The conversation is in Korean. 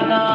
나